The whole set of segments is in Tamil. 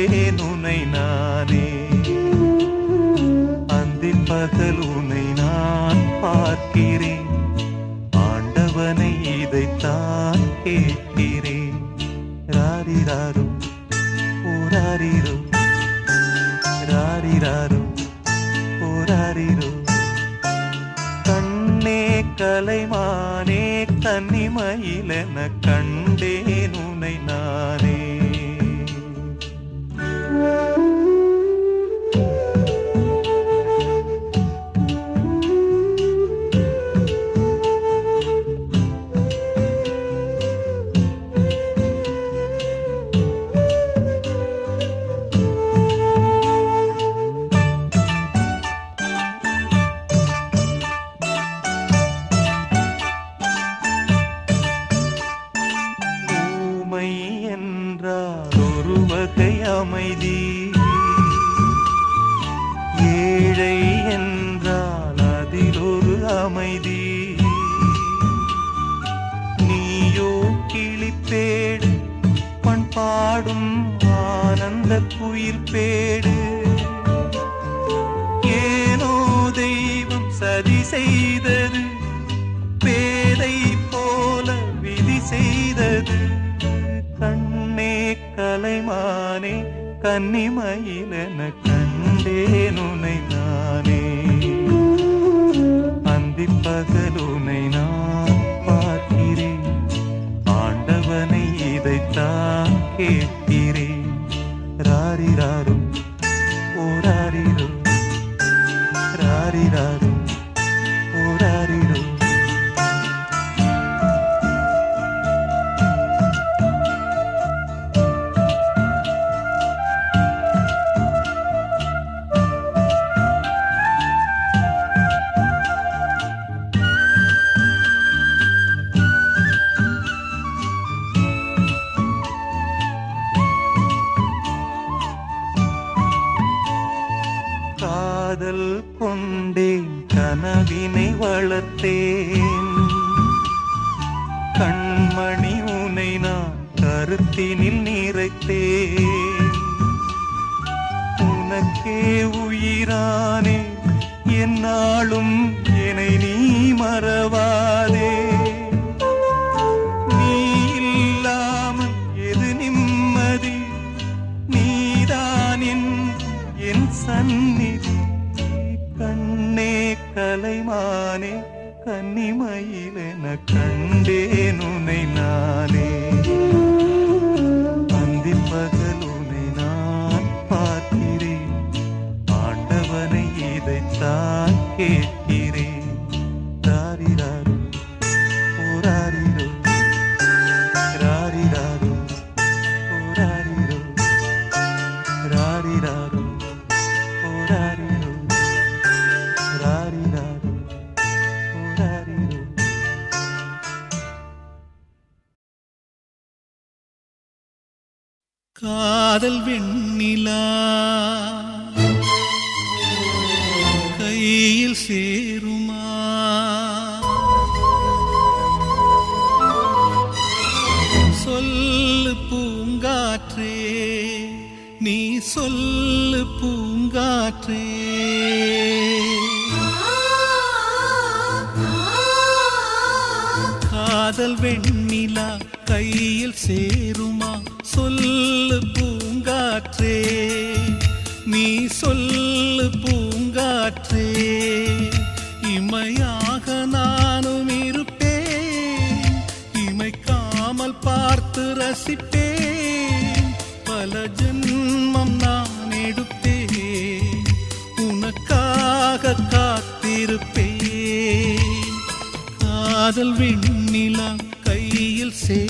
கண்டேன் உனை ஆனந்த குயில் பேடு. ஏனோ தெய்வம் சதி செய்தது பேதை போல விதி செய்தது. கண்ணே கலைமானே கன்னிமயிலென கண்டேன் நானே. அந்தி பகலுனை நான் பார்க்கிறேன். ஆண்டவனை இதைத்தான் கேட்க ராரி ராரும் ஓ ராரி ராரி ஓராரிரோ கருத்தினில் நிறைத்தேன் உனக்கே உயிரானே என்னாலும் என்னை நீ மறவாதே. நீ இல்லாமல் எது நிம்மதி? நீதான் என் சந்நிதி. கண்ணே கலைமானே கன்னிமயிலென கண்டேன் உனை இதைத்தான் கேட்கிறேன். ராரிராரோ ஓராரிரோ ராரிராரோ ஓராரிரோ ராரிராரோ ஓராரிரோ ராரிராரோ ஓராரிரோ காதல் வெண்ணிலா சொல்லு பூங்காற்றே நீ சொல்லு பூங்காற்றே. காதல் வெண்ணிலா கையில் சேருமா? சொல்லு பூங்காற்றே நீ சொல்லு பூங்காற்றே. உனக்காக காத்திருப்பேன். காதல் வெண்ணிலா கையில் சே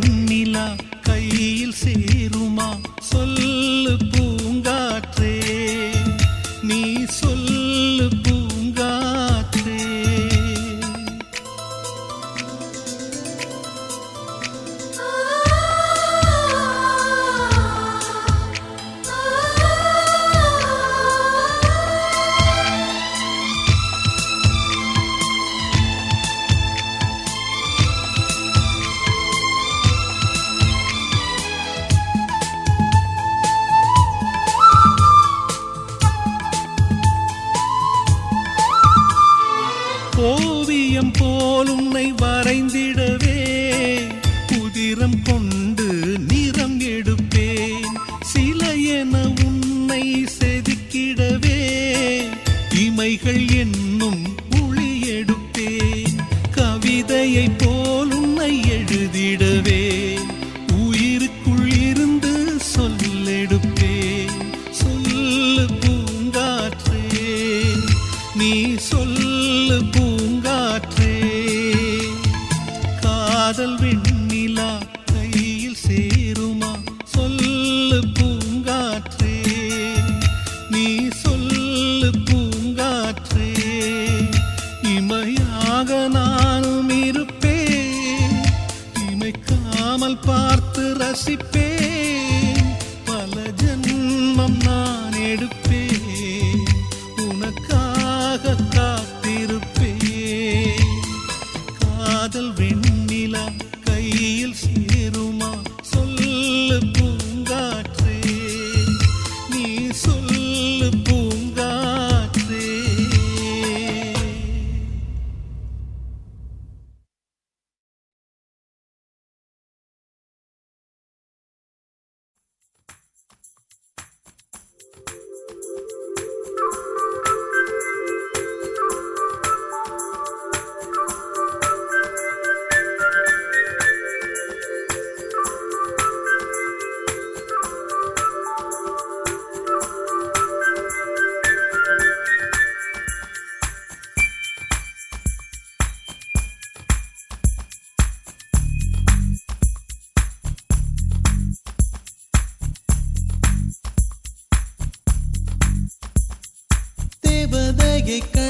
வெண்ணிலா கையில் சேருமா? சொல்லு போ. ஓவியம் போல் உன்னை வரைந்திடவே குதிரம் கொண்டு காதல் வெண்ணிலா கையில் சே le pouls. Llegué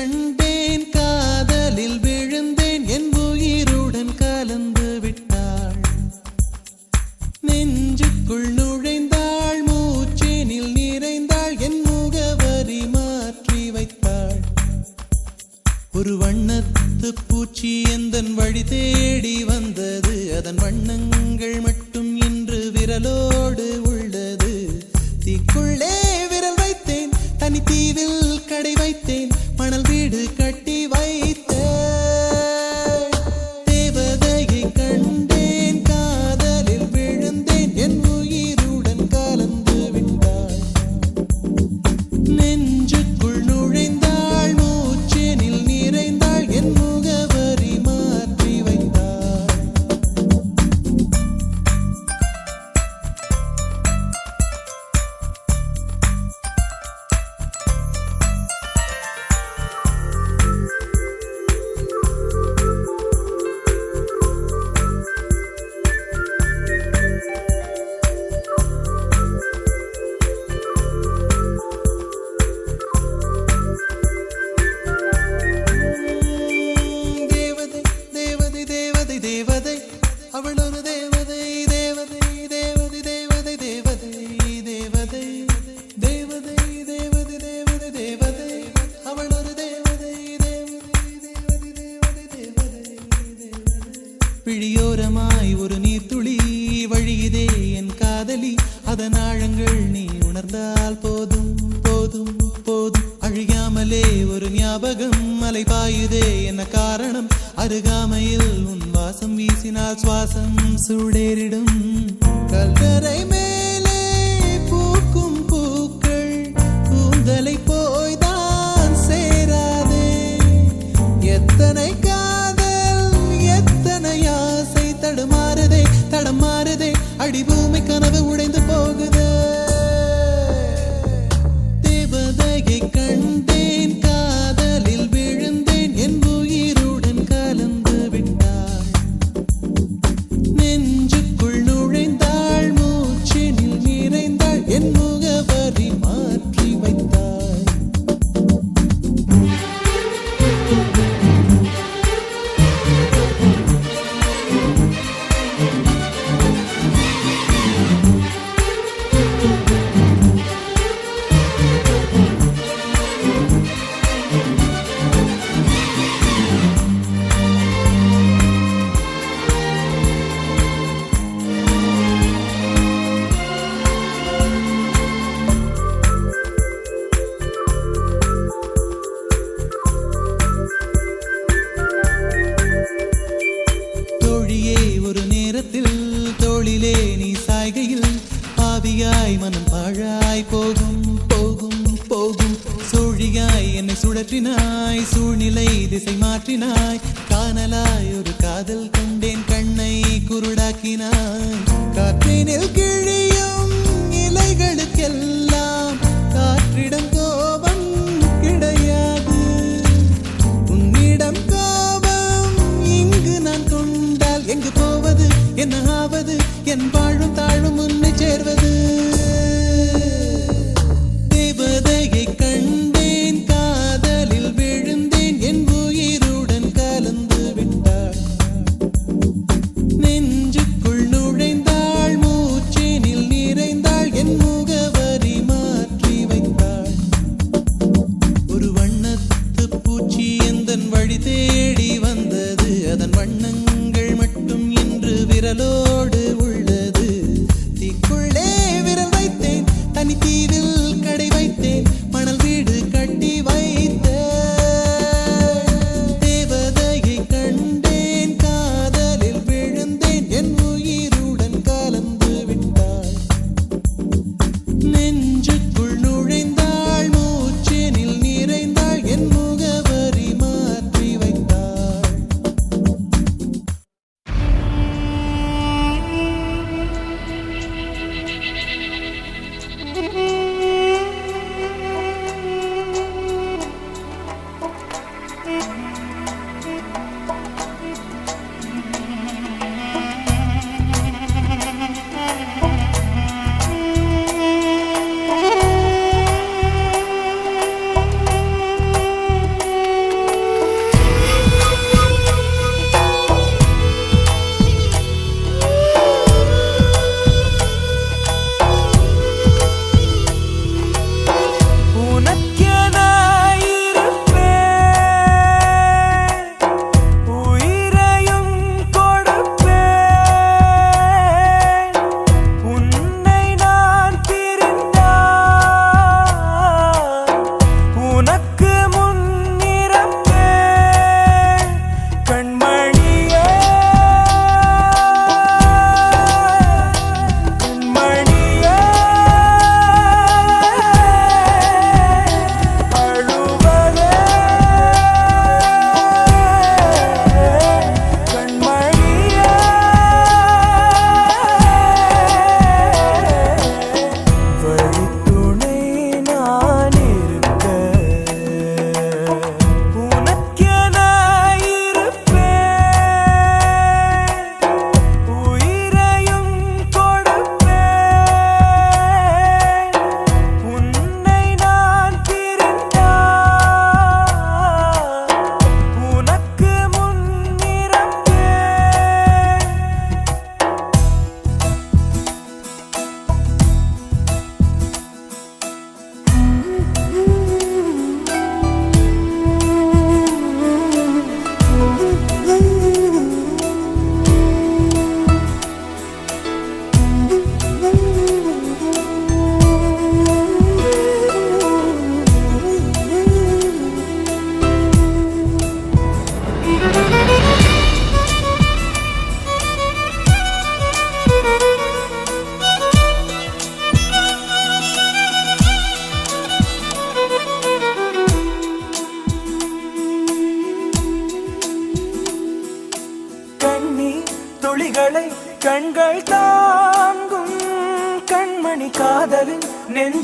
அதன் ஆழங்கள் நீ உணர்ந்தால் போதும் போதும் போதும். அழியாமலே ஒரு ஞாபகம் மலை பாயுதே என்ன காரணம்? அருகாமையில் உன் வாசம் வீசினால் சுவாசம் சூடேறிடும். கல்வரை மேல்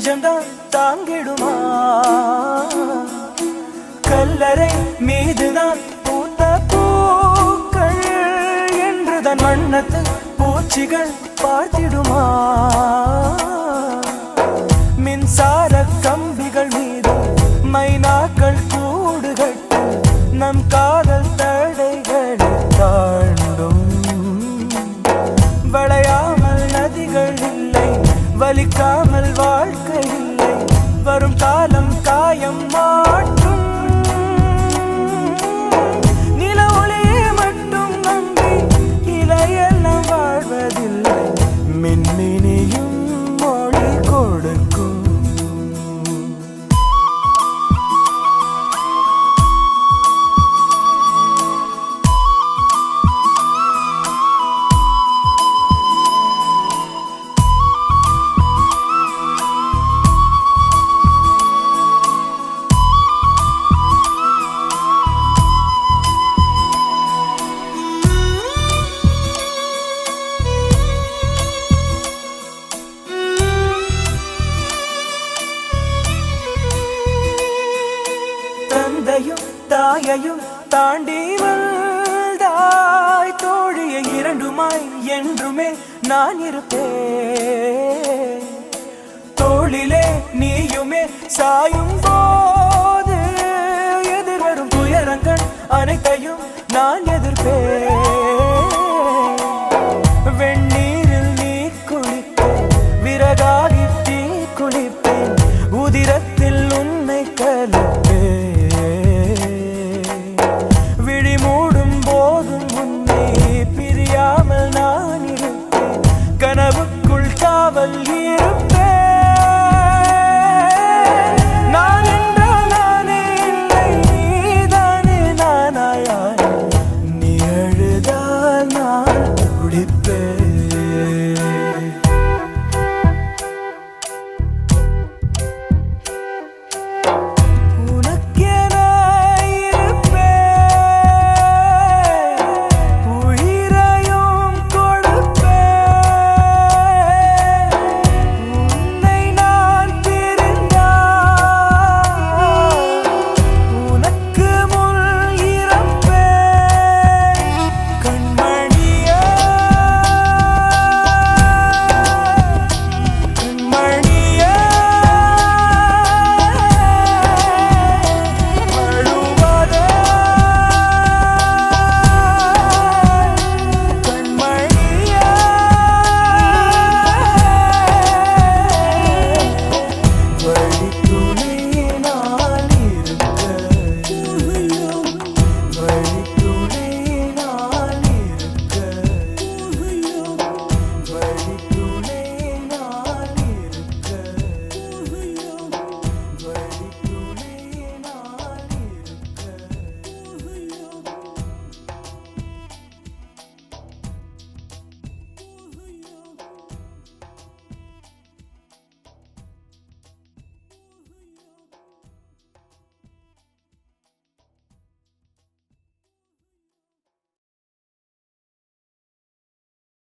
நெஞ்சம்தான் தாங்கிடுமா? கல்லறை மீதுதான் பூத்த பூக்கள் என்றுதான் வண்ணத்து பூச்சிகள் பார்த்திடுமா? தாயையும் தாண்டி வந்தாய். தோழியை இரண்டுமாய் என்றுமே நான் இருப்பேன். தோளிலே நீயுமே சாயும் போது எதிர்வரும் துயரங்கள் அனைத்தையும் நான் எதிர்ப்பேன்.